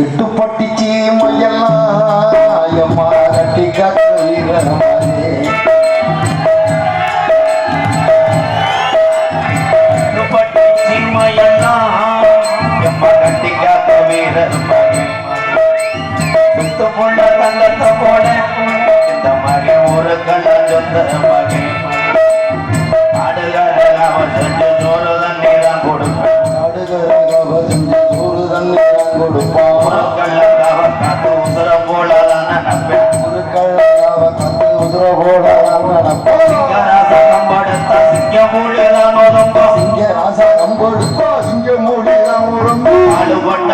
எட்டு பட்டிச்சி மையெல்லாம் எம்மா கட்டி காக்க வீரமாயே பட்டி சிம்மையெல்லாம் எம்ம கட்டி காத்த வீரர் மகன். சுத்த புள்ள தங்கத்த போல இந்த மகன் ஒரு கள்ள சொந்த மகன் ஆடுகார அவன் செஞ்சு சோறு கொடுப்பான் செஞ்சு கொடுப்பான்.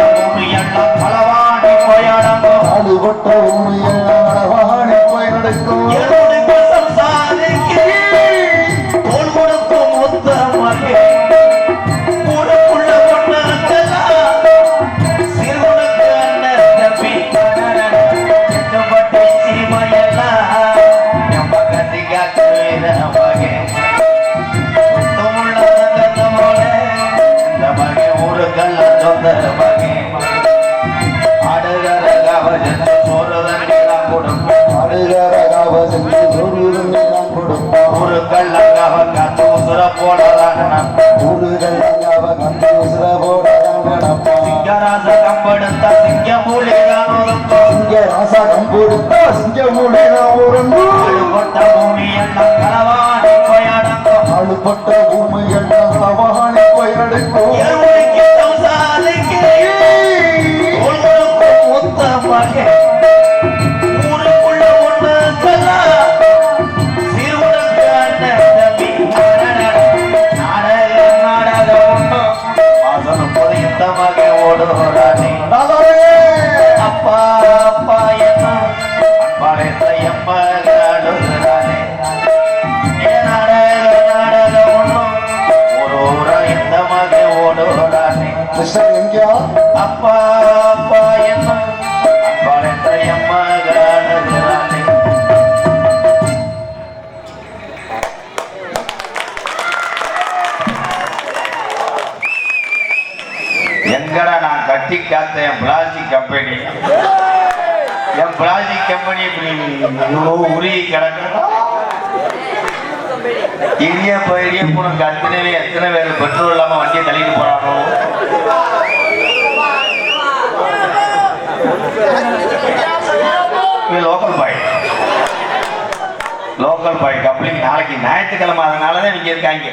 பூமி எல்லாம் களவாடி போயாடங்கும் நாடுபட்ட உண்மையெல்லாம் சிங்க மூடி நான் உறங்கு ஆடுபட்ட பூமி எல்லாம் களவாடி போயாடங்கும் ஆளுப்பட்ட காத்த என் பிளாஸ்டிக் கம்பெனி. என் பிளாஸ்டிக் கம்பெனி இப்படி உருகி கிடக்குதா இடிய போயிடிய உனக்கு அத்தனை எத்தனை பேர் பெட்ரோல் இல்லாம வண்டியை தள்ளிட்டு போறானோ local boy local boy coupling நாளைக்கு ஞாயிற்றுக்கிழமை அதனால தான் இங்கே இருக்காங்க.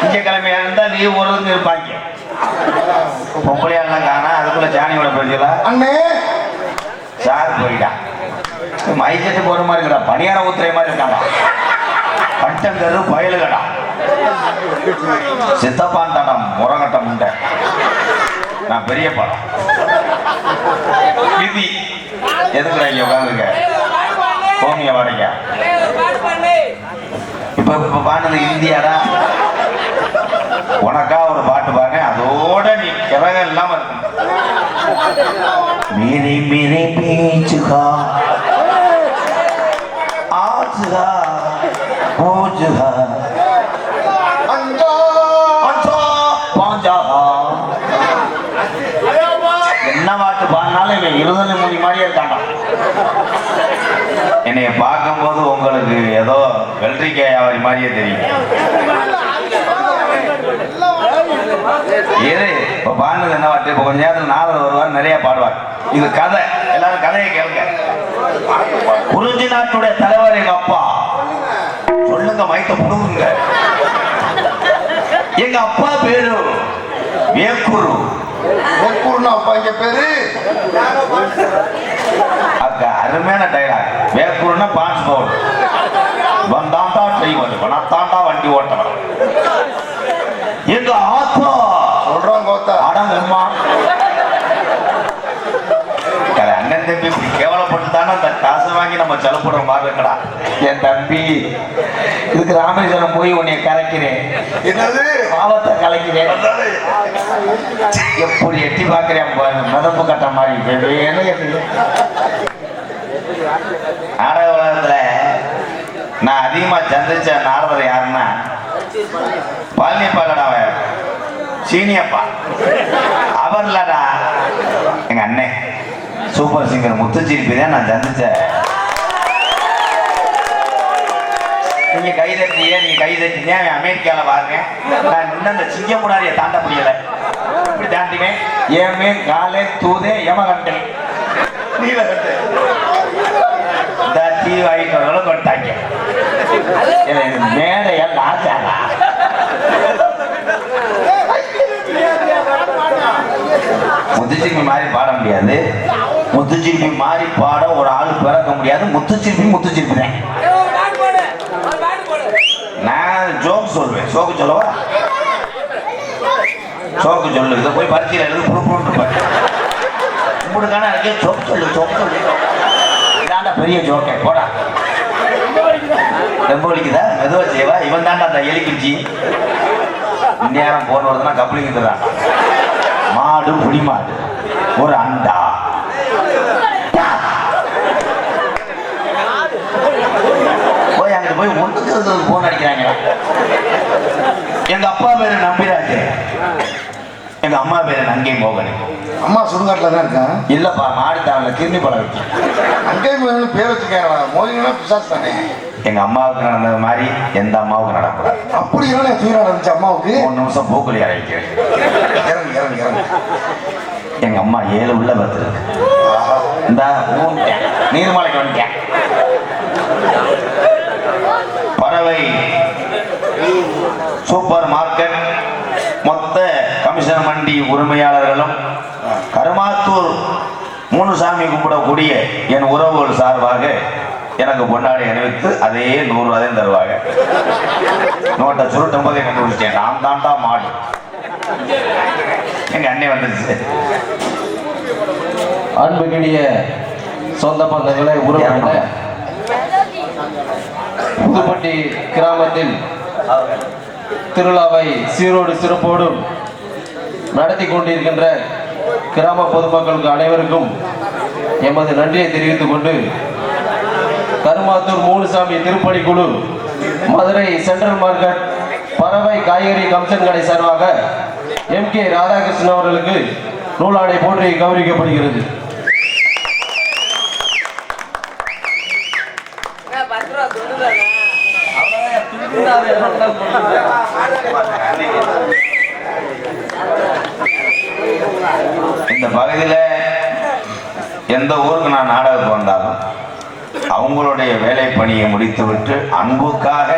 திங்கக்கிழமையா இருந்தால் லீவ் ஒருவருக்கு இருப்பாங்க. பொம்பளையாலாம் காணா அதுக்குள்ள ஜானியோட போயிடல அண்ணே! சார் போயிட்டான் மைசெட்டு போற மாதிரி இருக்கா பணியார ஊத்துற மாதிரி இருக்காங்க பட்டங்கரு பயலுகடா. சித்தப்பான் தடம் முரங்கட்டம் உண்டை நான் பெரிய படம். விதி எதுக்குடா இங்க உட்காந்துருக்க போங்க வாடகை. இப்ப இப்ப பாடுனது இந்தியாடா. உனக்கா ஒரு பாட்டு பாருங்க. அதோட நீ கிறக இல்லாம இருக்கும் மீறி மீறி பீச்சுகா. ஆச்சுகா. பூஜுகா என்ன பாட்டு பாடினாலும் இவன் இருபது மூணு மாடியே இருக்காண்டான் என்னைய பார்க்கும்போது உங்களுக்கு ஏதோ வெள்ளரிக்காய் வியாபாரி மாதிரியே தெரியும். பாட்டு இப்ப கொஞ்ச நேரத்துல நாவல் வருவார் நிறைய பாடுவார். இது கதை. எல்லாரும் கதையை கேளுங்க. குறிஞ்சி நாட்டுடைய தலைவர் எங்க அப்பா. சொல்லுங்க மைத்த புடுங்குங்க. எங்க அப்பா பேரு? வேக்குரு. வேக்கூர்னா அப்பா இங்க பேரு? அக்க அருமையான டைலாக் வேக்குருன்னா பான்ஸ் போர்டு வந்தாண்டா ட்ரெயின் வந்து வனத்தாண்டா வண்டி ஓட்டவன். எங்க ஆத்தா சொல்றான் கோத்தா அடங்கம்மா கலை அண்ணன் தம்பி இப்படி கேவலப்பட்டு தானே அந்த காசு வாங்கி நம்ம செலப்படுற மாதிரி இருக்கடா என் தம்பி இதுக்கு ராமேஸ்வரம் போய் உன்னை கரைக்கிறேன். என்னது? பாவத்தை கலைக்கிறேன். எப்படி எட்டி பார்க்கிறேன் பாரு, மிதப்பு கட்ட மாதிரி. நாடக உலகத்துல நான் அதிகமா சந்திச்ச நாரதர் யாருன்னா பழனியப்பா அவன் சீனியப்பா. அவர் இல்லடா எங்க அண்ணன் சூப்பர் சிங்கர் முத்துச்சிரிப்பி தான் நான் சந்திச்சேன். கை தட்டியே நீங்க கை தட்டினே அவன் அமெரிக்கால பாருங்க நான் இன்னும் அந்த சிங்க தாண்ட முடியல. இப்படி தாண்டிவேன் ஏமே காலே தூதே யமகண்டே நீலகண்டே இந்த டீ வாங்கிட்டு வரவங்களும் கொண்டாங்க இல்லை, இது மேடையால் மாதிரி பாட முடியாது. முத்துச்சிற்பி மாதிரி பாட ஒரு ஆள் பிறக்க முடியாது. முத்துச்சிற்பி முத்துச்சிற்பி தான் நான் ஜோக் சொல்வேன் சோக்கு சொல்லவா? சோக்கு சொல்லு இதை போய் பரிசீல எழுது புறுப்புன்னு இருப்பேன் உங்களுக்கான இருக்கே சோக்கு சொல்லு சோக்கு சொல்லு இதாண்டா பெரிய ஜோக்கே. போடா. ரொம்ப வலிக்குதா? மெதுவா செய்வா. இவன் தாண்டா அந்த எலிக்குச்சி நேரம் போன வருதுன்னா கப்ளிங் மாடு புடி மாடு ஒரு அண்டா போய் அங்கிட்டு போய் ஒண்ணுக்கு போன் அடிக்கிறாங்க. எங்க அப்பா பேரு நம்பிராஜ். எங்க அம்மா பேரு நங்கை மோகன். அம்மா சுடுகாட்டில் தான் இருக்கேன் இல்லப்பா மாடித்தாவில் கிருமி பழம் வச்சு அங்கே போய் பேர் வச்சுக்கேன் மோதினா பிசாஸ் தானே? எங்க அம்மாவுக்கு நடந்தது மாதிரி எந்த அம்மாவுக்கு நடக்கூடாது அப்படி தானே தூரம் நடந்துச்சு அம்மாவுக்கு? மூணு நிமிஷம் பூக்குழி அரைக்கிறேன். இறங்கு இறங்கு இறங்கு. எங்க அம்மா ஏழு உள்ள பத்திருக்கு ஆஹா. இந்த நீர்மலைக்கு வந்துட்டேன். பறவை சூப்பர் மார்க்கெட். மொத்த கமிஷன் மண்டி உரிமையாளர்களும் கருமாத்தூர் மூணு சாமி கும்பிடக்கூடிய என் உறவுகள் சார்பாக எனக்கு கொண்டாடி அணிவித்து அதே நூறு ரூபாயும் தருவாங்க. நோட்டை சுருட்டும் போதே கண்டுபிடிச்சேன் நான் தாண்டா மாடு. எங்க அண்ணே வந்துருச்சு. அன்புக்கினிய சொந்த பந்தங்களை உறவின புதுப்பட்டி கிராமத்தில் திருவிழாவை சீரோடு சிறப்போடும் நடத்தி கொண்டிருக்கின்ற கிராம பொதுமக்களுக்கு அனைவருக்கும் எமது நன்றியை தெரிவித்துக் கொண்டு கருமாத்தூர் மூணுசாமி திருப்பணி குழு மதுரை சென்ட்ரல் மார்க்கெட் பறவை காய்கறி கம்சன் கடை சார்பாக எம் கே ராதாகிருஷ்ணன் அவர்களுக்கு நூலாடை போற்றி கௌரவிக்கப்படுகிறது பத்து ரூபா துண்டுதானே இந்த பகுதியில் எந்த ஊருக்கு நான் நாடகம் வந்தாலும் அவங்களுடைய வேலை பணியை முடித்துவிட்டு அன்புக்காக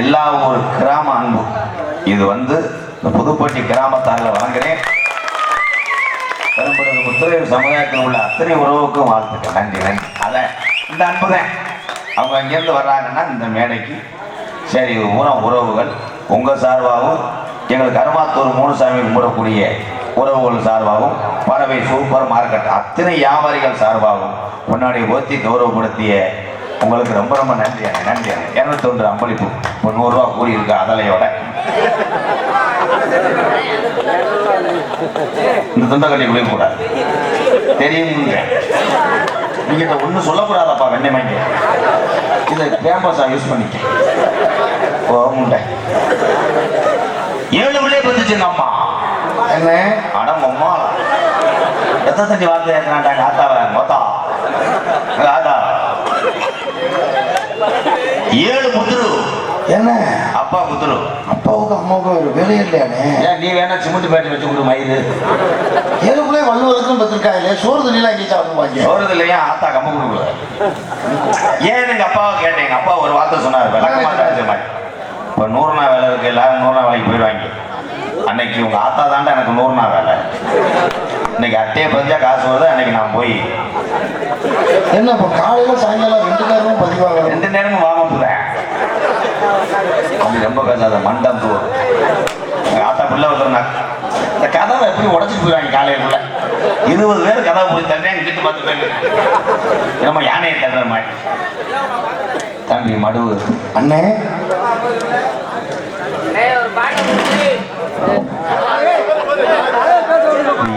எல்லா ஒரு கிராம அன்பு. இது வந்து இந்த புதுப்பட்டி கிராமத்தாரில் வழங்குறேன் பெரும்படுது முத்துரையர் சமுதாயத்தில் உள்ள அத்தனை உறவுக்கும் வாழ்த்துக்கள். நன்றி நன்றி. அதான் இந்த அன்பு தான் அவங்க அங்கேருந்து வர்றாங்கன்னா இந்த மேடைக்கு. சரி இது பூரா உறவுகள். உங்கள் சார்பாகவும் எங்களுக்கு கருமாத்தூர் மூணு சாமி கும்பிடக்கூடிய உறவுகள் சார்பாகவும் பறவை சூப்பர் மார்க்கெட் அத்தனை வியாபாரிகள் சார்பாகவும் முன்னாடி ஓத்தி கௌரவப்படுத்திய உங்களுக்கு ரொம்ப ரொம்ப நன்றி அண்ணே நன்றி அண்ணே. இரநூத்தொன்று அம்பளிப்பு. இப்போ நூறுரூவா கூடி அதலையோட. இந்த துண்டக்கட்டி குளிக்க கூடாது தெரியுங்க நீங்க ஒன்றும் சொல்லக்கூடாதப்பா வெண்ணெய் இதை ஃபேமஸா யூஸ் முண்டை ஏழு பிள்ளைய பத்துச்சுங்க அம்மா. என்ன? அடம் அம்மா எத்தனை வார்த்தை ஏற்கிறாண்டாங்க ஆத்தாவை? மொத்தம் எங்க ஆத்தா ஏழு முத்துரு என்ன? அப்பா முத்துரு அப்பாவுக்கு அம்மாவுக்கு ஒரு வேலை இல்லையானே ஏன் நீ வேணா சிமெண்ட் பேட்டரி வச்சு கொடு மயிறு. ஏழுக்குள்ளே வள்ளுவதற்கும் பத்திருக்காங்களே சோறு தண்ணிலாம் எங்கேயும் சாப்பிடுவாங்க சோறது இல்லையா ஆத்தா கம்ம கொடுக்கல. ஏன் எங்க அப்பாவை கேட்டேன் எங்க அப்பா ஒரு வார்த்தை சொன்னார் விளக்கமா கிடைச்ச மாதிரி. இப்போ நூறு நாள் வேலை இருக்கு எல்லாரும் நூறு நாள் வேலைக்கு போயிடுவாங்க. அன்னைக்கு உங்க ஆத்தா தாண்டா எனக்கு நூறு நாள் வேலை. இன்னைக்கு அட்டையை பதிஞ்சா காசு வருது? அன்னைக்கு நான் போய் என்ன இப்போ காலையில சாயங்காலம் ரெண்டு நேரமும் பதிவாகணும் ரெண்டு நேரமும் வாங்க அப்படி ரொம்ப பேசாத மண்டம் எங்க ஆத்தா பிள்ளை வந்துருந்தாங்க இந்த கதவை எப்படி உடச்சிட்டு போயிடுவாங்க காலையில இருபது பேர் கதவை போய் தண்ணி கிட்ட பத்து பேர். நம்ம யானையை தள்ளுற மாதிரி. தம்பி மடுவு அண்ணே.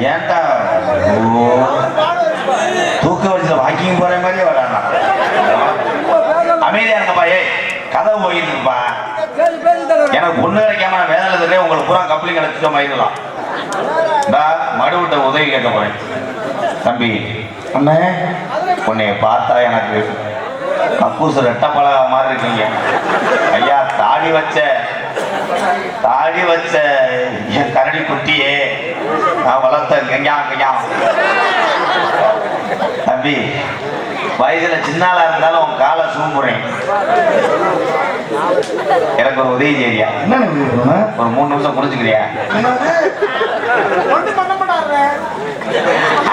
ஏன்டா ஓ. தூக்க வச்சு வாக்கிங் போற மாதிரியே வரானா? அமைதியா இருந்தப்பா ஏய் கதவு போயிட்டு இருப்பா எனக்கு பொண்ணு கிடைக்காம நான் வேலை உங்களுக்கு பூரா கப்ளிங் கிடைச்சிட்ட மாதிரிலாம் டா மடு விட்ட உதவி கேட்க போறேன். தம்பி அண்ணே உன்னை பார்த்தா எனக்கு கக்கூசு ரெட்ட பழகா மாதிரி இருக்கீங்க. ஐயா தாடி வச்ச தாடி வச்ச என் கரடி குட்டியே நான் வளர்த்த கெஞ்சா கெஞ்சா தம்பி வயசுல சின்னாளா இருந்தாலும் உன் காலை சூம்புறேன். எனக்கு ஒரு உதவி செய்யா ஒரு மூணு நிமிஷம் புரிஞ்சுக்கிறியா?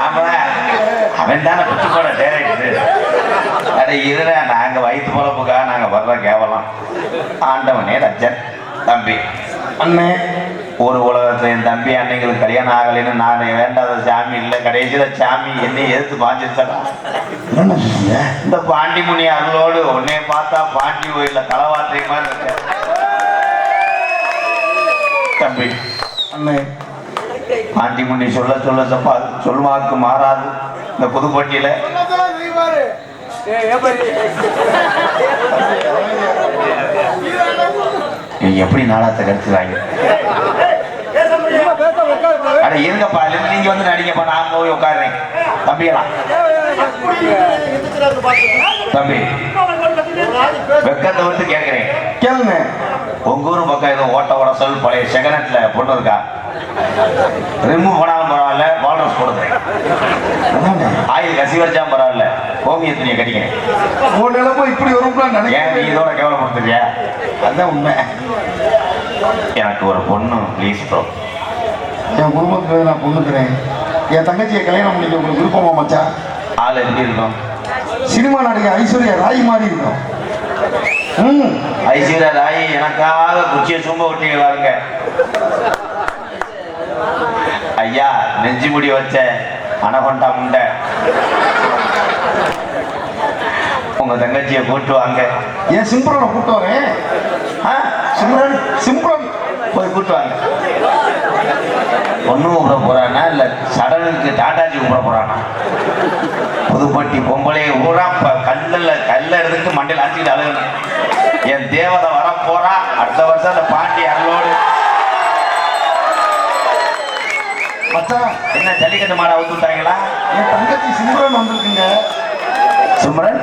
ஆமா அவன் தானே குச்சி போட டேரக்டர் அட இருடா நாங்க வயிற்று பொழப்புக்காக நாங்க வர்ற கேவலம். ஆண்டவனே ரஜன் தம்பி. அண்ணே. ஒரு உலகத்துல என் தம்பி அன்னைங்களுக்கு கல்யாணம் ஆகலைன்னு நான் வேண்டாத சாமி இல்லை கடைசியில சாமி என்னை எதிர்த்து சொல்றீங்க இந்த பாண்டிமுனி அருளோடு உன்னை பார்த்தா பாண்டி கோயில்ல களவாத்திரை மாதிரி இருக்க தம்பி. அண்ணே. பாண்டிமுனி சொல்ல சொல்ல சப்பா சொல்வாக்கு மாறாது. இந்த புதுப்பட்டியில. எப்படி நாடகத்தை கடிச்சுறாங்க அட இருங்கப்பா இல்ல நீங்க வந்து நடிங்கப்பா நான் போய் உட்காருறேன். தம்பியெல்லாம். தம்பி வெக்கத்தை விட்டு கேட்கிறேன். கேளுங்க. உங்க ஊர் பக்கம் ஏதோ ஓட்ட ஓட சொல் பழைய செகனட்ல பொண்ணு இருக்கா? ரிமூவ் பண்ணாலும் பரவாயில்ல பால்ரஸ் போடுறேன் ஆயில் கசி வச்சா பரவாயில்ல கோமிய துணியை கட்டிக்கிறேன் உன் நிலைமை இப்படி வரும்னு ஏன் நீ நினைக்கிறேன் இதோட கேவலப்படுத்துறியா அதான் உண்மை. எனக்கு ஒரு பொண்ணு ப்ளீஸ் ப்ரோ என் குடும்பத்துல நான் பொண்ணுக்கிறேன். என் தங்கச்சியை கல்யாணம் பண்ணிக்க உங்களுக்கு விருப்பமா மச்சான்? ஆள் எப்படி இருக்கும்? சினிமா நடிகை ஐஸ்வர்யா ராய் மாதிரி இருக்கும். ம். ஐஸ்வர்யா ராய் எனக்காக குச்சியை சும்ப விட்டீங்க பாருங்க. ஐயா நெஞ்சு முடி வச்ச அனகொண்டா முண்டை. உங்க தங்கச்சியை கூட்டு வாங்க. என் சிம்ரனை கூட்டு வரேன்? ஆ, சிம்ரன் சிம்ரன் போய் கூட்டு வாங்க. பொண்ணு கூப்பிட போறானா இல்ல சடனுக்கு டாட்டாஜி கூப்பிட போறானா? புதுப்பட்டி பொம்பளை ஊரா கல்லுல கல்ல எடுத்துட்டு மண்டையில் அடிச்சுட்டு அழுகணும் என் தேவதை வர போறா அடுத்த வருஷம் அந்த பாண்டி அருளோடு. என்ன ஜல்லிக்கட்டு மாடை அவுத்து விட்டாங்களா? என் தங்கச்சி சிம்ரன் வந்திருக்குங்க. சிம்ரன்.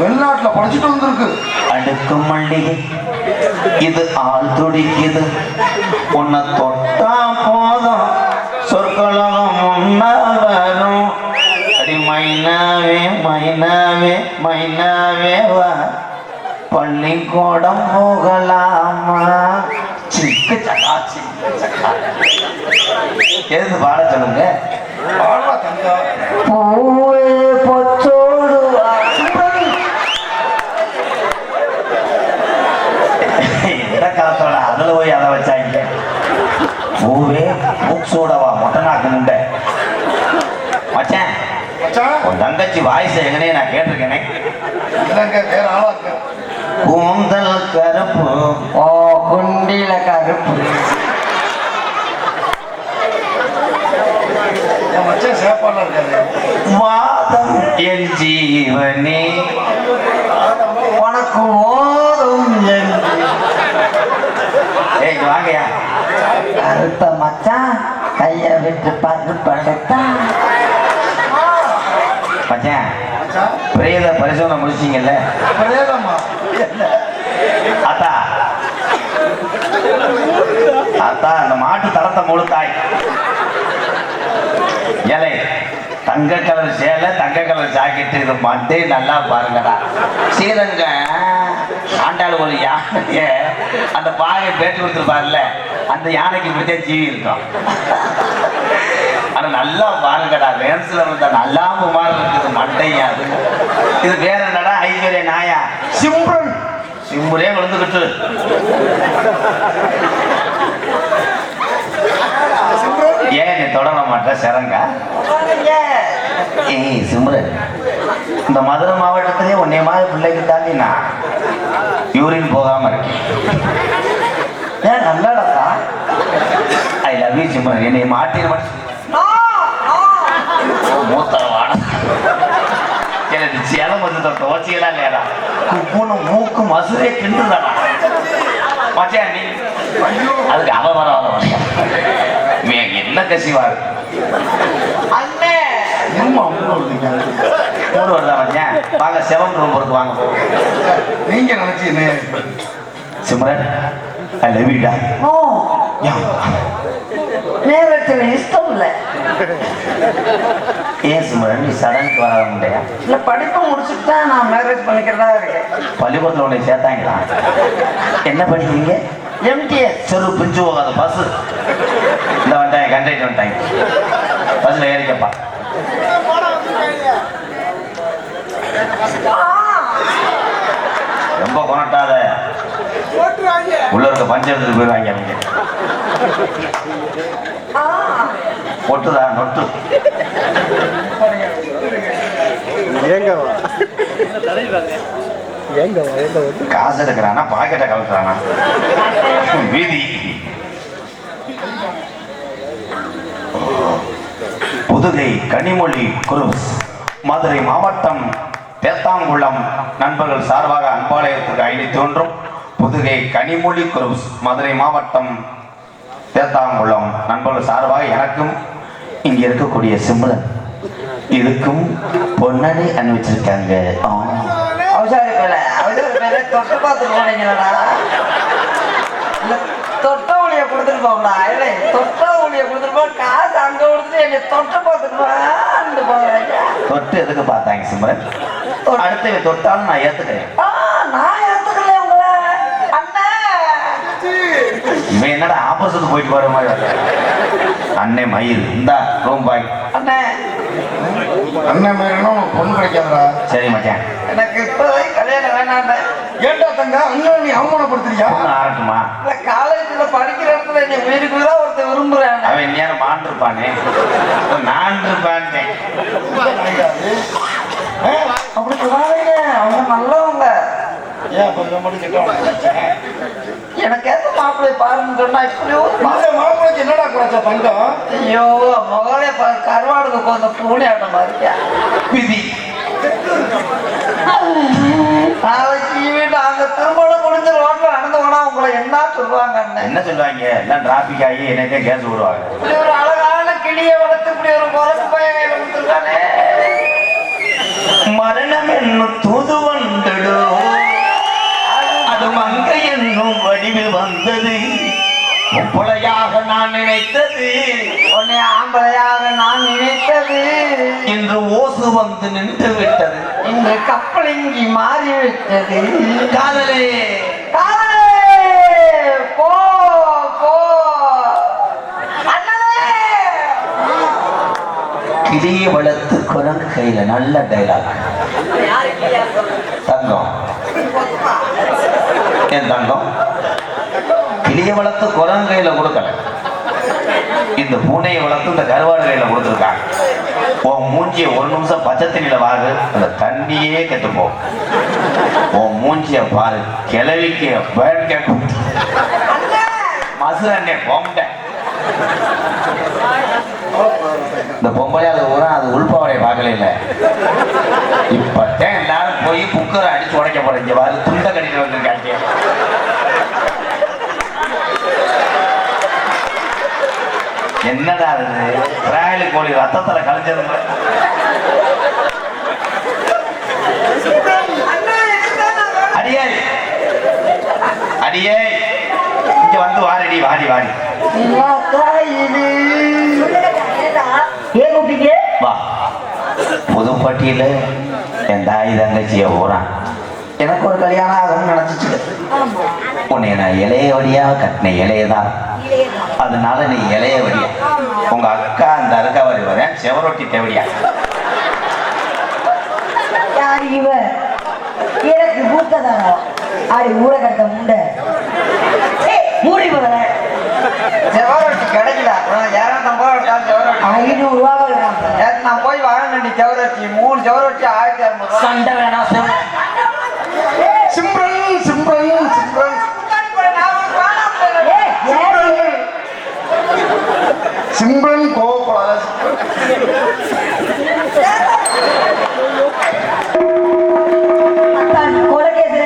வெளிநாட்டுல படிச்சுட்டு வந்திருக்கு. அடுக்கு மல்லிகை. இது ஆள் துடிக்குது. உன்னை தொட்டா போதும். சொற்கலகம் முன்னால் வரும். அடி மைனாவே மைனாவே மைனாவே வா. பள்ளிக்கூடம் போகலாமா? சிக்கு சக்கா சிக்கு சக்கா. எது பாட சொல்லுங்க? பூவே பொச்சோடு வா. எந்த காலத்தோட அதுல போய் அதை வச்சாங்க பூவே மூக்ஸோடவா மொட்டை நாக்கு முண்டை மச்சான் மச்சான் உன் தங்கச்சி வாய்ஸ் எங்கனே நான் கேட்டிருக்கேனே. வேற ஆளா கூந்தல் கருப்பு. ஓ குண்டில கருப்பு. வாதம் என் ஜீவனே. உனக்கு ஓடும் என் ஏய் வாங்கயா கருத்த மச்சான் கைய விட்டு பார்த்து படுத்தா. மச்சான் பிரேத பரிசோதனை முடிச்சிங்கல்ல பிரேதம்மா அத்தா அத்தா அந்த மாட்டு தளத்தை முழுத்தாய். ஏலே தங்க கலர் சேலை தங்க கலர் ஜாக்கெட் இது மண்டே நல்லா பாருங்கடா. ஸ்ரீரங்க ஆண்டாள் ஒரு யானைய அந்த பாகை பேட்டு கொடுத்துருப்பாருல்ல அந்த யானைக்கு இப்படித்தே ஜீவி இருக்கும். ஆனா நல்லா பாருங்கடா ரேம்ஸ்ல இருந்த நல்லாம மாதிரி இருக்குது மண்டையா அது. இது வேற என்னடா ஐஸ்வர்யா நாயா? சிம்ரன். சிம்புரே விழுந்துக்கிட்டு ஏன் நீ தொடர மாட்ட சரங்க ஏய் சிம்ரன் இந்த மதுரை மாவட்டத்திலே உன்னை மாதிரி பிள்ளைக்கு தாண்டி நான் யூரின் போகாம இருக்கேன். ஏன் நல்லாடா? I love you Simran. என்னை மாட்டின மட்டும் மூத்தரவாடா எனக்கு சேலம் வந்து துவச்சிக்கலாம் இல்லையாடா. குப்புன்னு மூக்கு மசுரே கிண்டுதாடா மச்சான் நீ அதுக்கு அவ வர வர வர என்ன கசிவாரு அண்ணே. மூணு வருதா மச்சான். வாங்க செவன் ரூம் இருக்கு வாங்க போ. நீங்க நினைச்சு என்ன? சிம்ரன் ஐ லவ் யூடா நோ நேரத்தில் இஷ்டம் இல்லை. ஏன் சிம்ரன் நீ சடனுக்கு வர முடியா இல்லை படிப்பு முடிச்சுட்டு தான் நான் மேரேஜ் பண்ணிக்கிறதா இருக்கேன். பள்ளிக்கூடத்தில் உன்னை சேர்த்தாங்களா? என்ன படிக்கிறீங்க? எம்டிஎஸ் செரு பிஞ்சு போகாத பஸ் இந்த வந்துட்டாங்க கண்டக்டர் வந்துட்டாங்க. பஸ்ஸில் ஏறிக்கப்பா. ரொம்ப கொணட்டாத. உள்ள இருக்க பஞ்சம் எடுத்துட்டு போயிடுவாங்க அவங்க பொட்டுதா நொட்டு காசு எடுக்கிறானா பாக்கெட்டை கலக்குறானா வீதி. புதுகை கனிமொழி குரூஸ் மதுரை மாவட்டம் தேத்தாங்குளம் நண்பர்கள் சார்பாக அன்பாலயத்துக்கு ஐநூத்தி ஒன்றும் புதுகை கனிமொழி குரூஸ் மதுரை மாவட்டம் தேத்தாங்குளம் நண்பர்கள் சார்பாக எனக்கும் இங்க இருக்கக்கூடிய சிம்ரன் இதுக்கும் பொன்னணி அனுப்பிச்சிருக்காங்க. தொட்டு பார்த்துட்டு போனீங்களா தொட்ட ஒளியை கொடுத்துட்டு போகண்டா இல்லை தொட்ட ஒளியை கொடுத்துட்டு போ. காசு அங்கே கொடுத்துட்டு என்னை தொட்டு பார்த்துட்டு தொட்டு எதுக்கு பார்த்தாங்க சிம்ரன்? அடுத்து தொட்டாலும் நான் ஏத்துக்கிறேன் ஆ நான் ஏற்றுக்கல உங்களை அண்ணா இவன் என்னடா ஆப்போசிட் போயிட்டு வர மாதிரி? அண்ணே மயில். இந்தா ரூம் பாய் அண்ணே. அண்ணன் மாதிரினா உனக்கு பொண்ணு கிடைக்காதடா. சரி மச்சான். எனக்கு இப்போதை கல்யாணம் வேணாண்ணே ஏன்டா தங்க? அண்ணன் நீ அவமானப்படுத்துறியா? ஆகட்டுமா இல்லை காலேஜில் படிக்கிற இடத்துல என்னை உயிருக்கு உயிரா ஒருத்தர் விரும்புகிறேன் அவன் இந்நேரம் மாண்டிருப்பானே? நான் இருப்பானே அப்படி சொல்லாதீங்க. அவங்க நல்லவங்க. ஏன் அப்ப இவன் மட்டும் கெட்டவன்? எனக்கு ஏத்த மாப்பிள்ளை பாருன்னு சொன்னா இப்படி ஒரு மா- இந்த மாப்பிளைக்கு என்னடா குறைச்சா தங்கம்? ஐயோ முகலே பாரு கருவாடுக்கு போந்த பூனை ஆட்டம் பாருக்கியா விதி நாளைக்கு அங்க திருமணம் முடிஞ்ச ரோட்ல நடந்து போனா உங்களை என்ன சொல்லுவாங்க என்ன சொல்லுவாங்க? எல்லாம் டிராபிக் ஆகி என்னைக்கே கேஸ் விடுவாங்க இப்படி ஒரு அழகான கிளியை வளர்த்து இப்படி ஒரு குரங்கு பையன் கையில கொடுத்துருக்கானே மரணம் என்னும் என்னும் வடிவில் வந்தது. முப்பளையாக நான் நினைத்தது. உன்னை ஆம்பளையாக நான் நினைத்தது. இன்று ஓசு வந்து நின்று விட்டது. இன்று கப்பலிங்கி மாறிவிட்டது காதலே. கிளியை வளர்த்து குரங்கு கையில நல்ல டைலாக்? தங்கம். என் தங்கம். கிளியை வளர்த்து குரங்கு கையில கொடுக்கல. இந்த பூனையை வளர்த்து இந்த கருவாடு கையில கொடுத்துருக்காங்க உன் மூஞ்சிய ஒரு நிமிஷம் பச்சை தண்ணியில வாரு அந்த தண்ணியே கெட்டுப்போ. உன் மூஞ்சிய பாரு கிளவிக்கு பயன் கேட்கும் மசு அண்ணே இந்த பொம்பளை அது ஊரா அது உள்பாவடைய பார்க்கல இல்லை. இப்பத்தான் எல்லாரும் போய் குக்கர் அடிச்சு உடைக்க போறீங்க பாரு துண்ட கட்டிட்டு வந்திருக்காங்க என்னடா அது ராயல் கோழி ரத்தத்தில் கலைஞ்சது அடியே அடியே இங்க வந்து வாரடி வாடி வாடி நிலக்காயிலே. ஏன் கூப்பிட்டீங்க வா புதுப்பட்டியில என் தாய் தங்கச்சிய போறான் எனக்கு ஒரு கல்யாணம் ஆகணும்னு நினைச்சிச்சு உன்னை நான் இளைய வழியா கட்டின இலையதான் அதனால நீ இளைய வழியா. உங்க அக்கா அந்த அருகா அருகாவரி வரேன் செவரொட்டி தேவடியா. யார் இவ? எனக்கு மூத்ததானோ? ஆடி ஊரை கட்ட முண்டை. மூடி போல செவரொட்டி கிடைக்கல. அப்புறம் இரநூத்தம் ரூபா செவரொட்டி ஐநூறு ரூபா நேத்து நான் போய் வாங்கினேன் செவரொட்டி மூணு ஆயிரத்தி இரநூறு சண்டை வேணாம்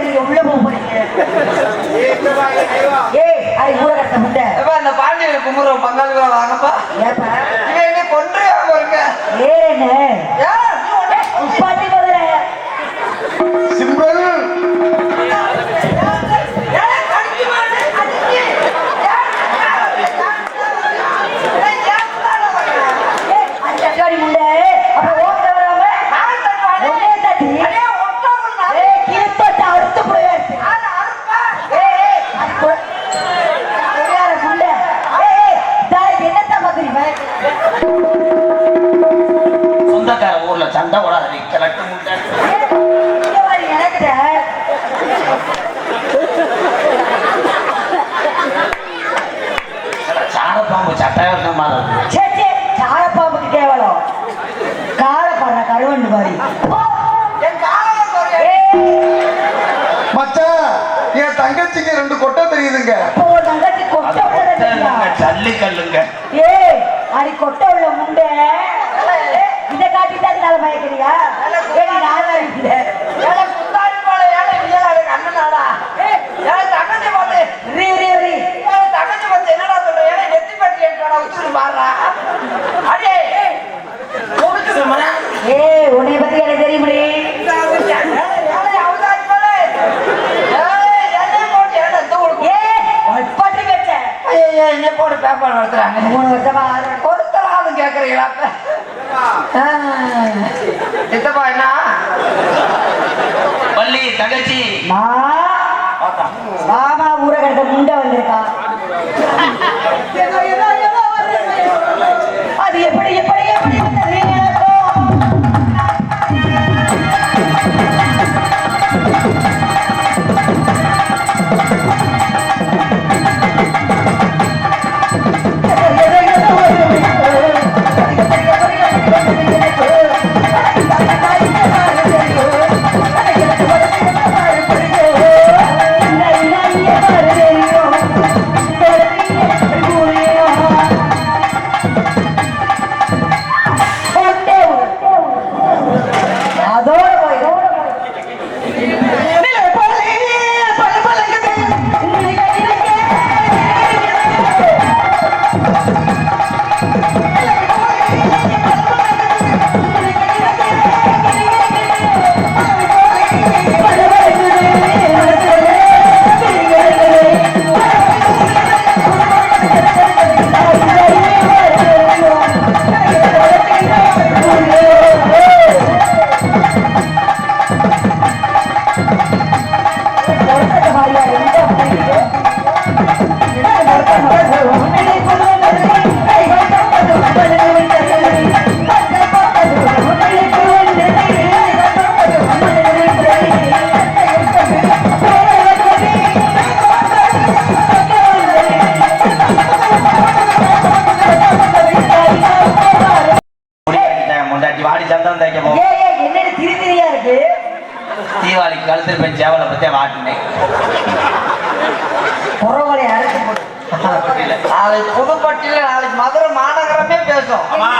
நீங்க உள்ள போக போறீங்க. ஏய் அது ஊரை கட்ட முண்டை குமுற பங்காளிகளோட ஆனப்பா இவங்க கொன்றே பாருங்க சிம்பிள் ஊரை மதுரை மாநகரமே பேசும். ஆமா.